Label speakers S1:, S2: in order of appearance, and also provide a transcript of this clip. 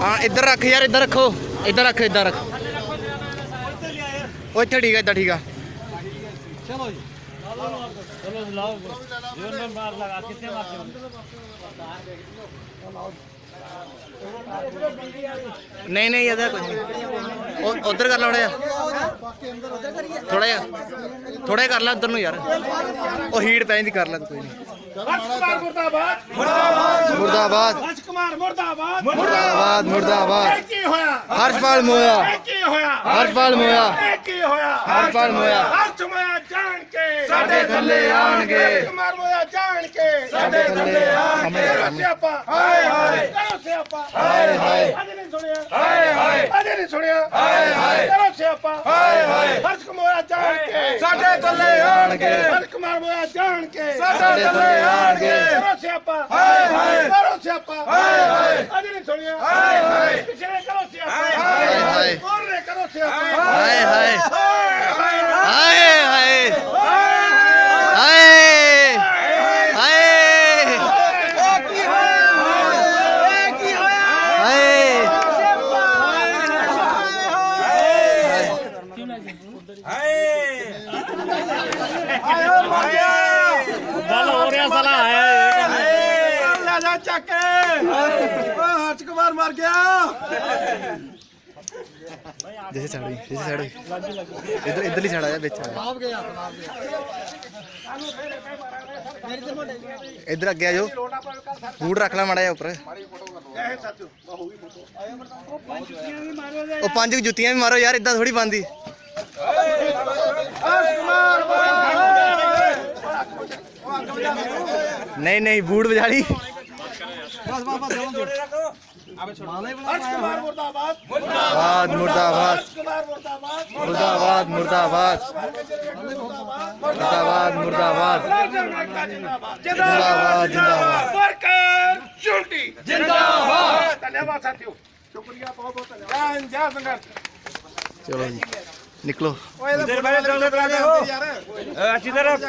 S1: ਹਾਂ ਇੱਧਰ ਰੱਖ ਯਾਰ ਇੱਧਰ ਰੱਖੋ। ਇੱਧਰ ਰੱਖ ਇੱਧਰ ਰੱਖ। ਉਹ ਇੱਥੇ ਠੀਕ ਆ ਇੱਧਰ ਠੀਕ ਆ। ਨਹੀਂ ਨਹੀਂ ਇਹਦਾ ਕੁਝ ਨਹੀਂ। ਉਧਰ ਕਰ ਲਾ ਥੋੜਾ ਜਿਹਾ। ਥੋੜਾ ਜਿਹਾ। ਥੋੜਾ ਜਿਹਾ ਕਰ ਲੈ ਉਧਰ ਨੂੰ ਯਾਰ। ਉਹ ਹੀਟ ਪੈ ਜਾਂਦੀ ਕਰ ਲੈ ਤੂੰ ਕੋਈ ਨਹੀਂ।
S2: ਮੁਰਦਾਬਾਦ।
S1: ਮੁਰਦਾਬਾਦ
S2: ਹਰਸ਼ ਕੁਮਾਰ ਮੁਰਦਾਬਾਦ।
S1: ਮੁਰਦਾਬਾਦ ਮੁਰਦਾਬਾਦ।
S2: ਇਹ ਕੀ ਹੋਇਆ?
S1: ਹਰਸ਼ਪਾਲ ਮੋਇਆ।
S2: ਇਹ ਕੀ ਹੋਇਆ?
S1: ਹਰਸ਼ਪਾਲ ਮੋਇਆ।
S2: ਇਹ ਕੀ ਹੋਇਆ?
S1: ਹਰਸ਼ਪਾਲ ਮੋਇਆ।
S2: ਹਰਸ਼ ਮੋਇਆ ਜਾਣ ਕੇ।
S1: ਸਾਡੇ ਥੱਲੇ ਆਣਗੇ।
S2: ਹਰਸ਼ ਕੁਮਾਰ ਮੋਇਆ ਜਾਣ ਕੇ।
S1: ਸਾਡੇ ਥੱਲੇ ਆਣਗੇ
S2: ਕਰੋ ਸਿਆਪਾ ਹਾਏ ਹਾਏ ਕਰੋ ਸਿਆਪਾ
S1: ਹਾਏ ਹਾਏ
S2: ਅਜੇ ਨਹੀਂ ਸੁਣਿਆ ਹਾਏ ਹਾਏ ਅਜੇ ਨਹੀਂ ਸੁਣਿਆ ਹਾਏ ਹਾਏ ਕਰੋ ਸਿਆਪਾ ਹਾਏ ਹਾਏ ਹਰਸ਼ ਕੁਮਾਰ ਜਾਣ ਕੇ
S1: ਸਾਡੇ ਥੱਲੇ ਆਣਗੇ
S2: ਹਰਸ਼ ਕੁਮਾਰ ਮੋਇਆ ਜਾਣ ਕੇ
S1: ਸਾਡੇ ਥੱਲੇ ਆਣਗੇ
S2: ਕਰੋ ਸਿਆਪਾ ਹਾਏ ਹਾਏ ਕਰੋ ਸਿਆਪਾ ਹਾਏ ਹਾਏ ਅਜੇ ਨਹੀਂ ਸੁਣਿਆ ਹਾਏ ਹਾਏ ਪਿਛਲੇ ਕਰੋ ਸਿਆਪਾ
S1: ਹਾਏ ਹਾਏ
S2: ਹੋਰ ਨੇ ਕਰੋ ਸਿਆਪਾ
S1: ਹਾਏ ਹਾਏ
S2: ਹਾਏ
S1: ਹਾਏ ਹਾਏ
S2: ਹਾਏ
S1: ਹਾਏ ਹਾਏ ਹਾਏ
S2: ਲੈ ਜਾ ਚੱਕ ਓ ਹਰਸ਼ ਕੁਮਾਰ ਮਰ ਗਿਆ।
S1: ਜੈਸੇ ਸਾਈਡ ਹੋਈ ਜੈਸੇ ਸਾਈਡ ਹੋਈ। ਇੱਧਰ ਇੱਧਰਲੀ ਆ ਜਾ ਵਿੱਚ ਆ ਜਾ। ਇੱਧਰ ਅੱਗੇ ਆ ਜਾਓ। ਬੂਟ ਰੱਖ ਲੈ ਮਾੜਾ ਜਿਹਾ ਉੱਪਰ। ਉਹ ਪੰਜ ਕੁ ਜੁੱਤੀਆਂ ਵੀ ਮਾਰੋ ਯਾਰ ਇਦਾਂ ਥੋੜੀ ਬੰਦੀ ਨਹੀਂ ਨਹੀਂ ਬੂਟ ਵਜਾ ਲਈ
S2: ਹਰਸ਼ ਕੁਮਾਰ ਮੁਰਦਾਬਾਦ
S1: ਬਾਦ ਮੁਰਦਾਬਾਦ।
S2: ਹਰਸ਼ ਕੁਮਾਰ ਮੁਰਦਾਬਾਦ
S1: ਮੁਰਦਾਬਾਦ। ਮੁਰਦਾਬਾਦ ਮੁਰਦਾਬਾਦ। ਮੁਰਦਾਬਾਦ
S2: ਜਿੰਦਾਬਾਦ।
S1: ਜਿੰਦਾਬਾਦ
S2: ਵਰਕਰ ਚੁਲਟੀ ਜਿੰਦਾਬਾਦ ਧੰਨਵਾਦ ਸਾਥੀਓ ਸ਼ੁਕਰੀਆ ਬਹੁਤ ਬਹੁਤ ਧੰਨਵਾਦ ਜੈ ਜੈ ਸੰਘਰਸ਼
S1: ਚਲੋ ਜੀ ਨਿਕਲੋ।
S2: ਇਧਰ ਬੈਠ ਡਾਲੇ ਬਣਾ ਲਿਓ ਯਾਰ। ਅਸੀਂ ਤਰਫ